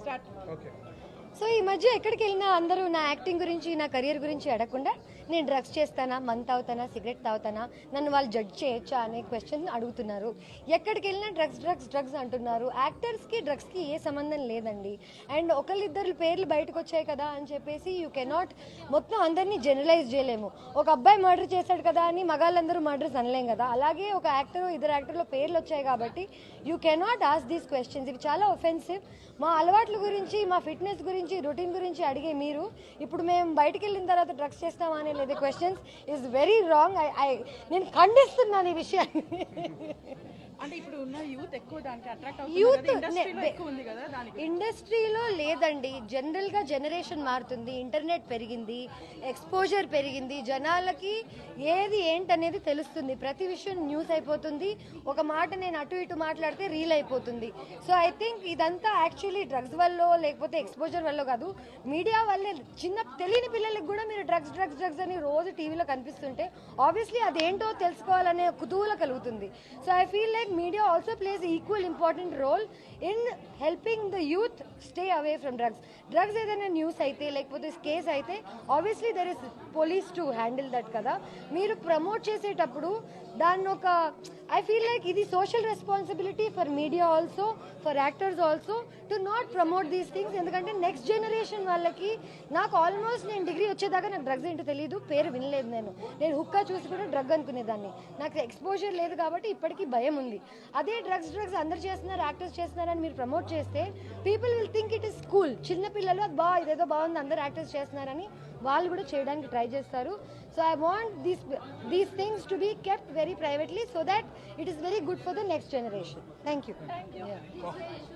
Start so ఈ మధ్య ఎక్కడికి వెళ్ళినా అందరూ నా యాక్టింగ్ గురించి నా కెరియర్ గురించి అడగకుండా నేను డ్రగ్స్ చేస్తానా మంత్ తాగుతానా సిగరెట్ తాగుతానా నన్ను వాళ్ళు జడ్జ్ చేయొచ్చా అనే క్వశ్చన్ అడుగుతున్నారు. ఎక్కడికి వెళ్ళినా డ్రగ్స్ డ్రగ్స్ డ్రగ్స్ అంటున్నారు. యాక్టర్స్కి డ్రగ్స్కి ఏ సంబంధం లేదండి. అండ్ ఒకళ్ళిద్దరు పేర్లు బయటకు వచ్చాయి కదా అని చెప్పేసి యూ కెనాట్ మొత్తం అందరినీ జనరలైజ్ చేయలేము. ఒక అబ్బాయి మర్డర్ చేశాడు కదా అని మగాళ్ళందరూ మర్డర్స్ అనలేం కదా. అలాగే ఒక యాక్టర్ ఇద్దరు యాక్టర్లో పేర్లు వచ్చాయి కాబట్టి you cannot ask these questions ఇవి చాలా ఒఫెన్సివ్ మా అలవాట్ల గురించి మా ఫిట్నెస్ గురించి రొటీన్ గురించి అడిగే మీరు ఇప్పుడు మేము బయటకు వెళ్ళిన తర్వాత డ్రగ్స్ చేస్తామా అనే లేదా questions is very wrong I I నేను ఖండిస్తున్నాను ఈ విషయాన్ని. యూత్ ఇండస్ట్రీలో లేదండి. జనరల్గా జనరేషన్ మారుతుంది. ఇంటర్నెట్ పెరిగింది. ఎక్స్పోజర్ పెరిగింది. జనాలకి ఏది ఏంటనేది తెలుస్తుంది. ప్రతి విషయం న్యూస్ అయిపోతుంది. ఒక మాట నేను అటు ఇటు మాట్లాడితే రీల్ అయిపోతుంది. సో ఐ థింక్ ఇదంతా యాక్చువల్లీ డ్రగ్స్ వల్ల లేకపోతే ఎక్స్పోజర్ వల్ల కాదు. మీడియా వల్లే చిన్న తెలియని పిల్లలకి కూడా మీరు డ్రగ్స్ డ్రగ్స్ డ్రగ్స్ అని రోజు టీవీలో కనిపిస్తుంటే ఆబ్వియస్లీ అదేంటో తెలుసుకోవాలనే కుతూహల కలుగుతుంది. So I feel like media also plays equal important role in helping the youth stay away from drugs drugs ఏదైనా న్యూస్ అయితే లేకపోతే కేస్ అయితే obviously there is police to handle that కదా. మీరు ప్రమోట్ చేసేటప్పుడు దాన్ని ఒక ఐ ఫీల్ లైక్ ఇది social responsibility for media also for actors also to not promote these things ఎందుకంటే నెక్స్ట్ జనరేషన్ వాళ్ళకి నాకు ఆల్మోస్ట్ నేను డిగ్రీ వచ్చేదాకా నాకు డ్రగ్స్ ఏంటో తెలియదు పేరు వినలేదు నేను. నేను హుక్కా చూసి కూడా డ్రగ్ అనుకునేదాన్ని. నాకు ఎక్స్పోజర్ లేదు కాబట్టి ఇప్పటికీ భయం ఉంది. అదే డ్రగ్స్ డ్రగ్స్ అందరు చేస్తున్నారు యాక్టర్స్ చేస్తున్నారని మీరు ప్రమోట్ చేస్తే people will think it is school చిన్న పిల్లలు అది బా ఇదేదో బాగుంది అందరు యాక్టర్స్ చేస్తున్నారని వాళ్ళు కూడా చేయడానికి ట్రై చేస్తారు. So I want these these things to be kept very privately so that it is very good for the next generation thank you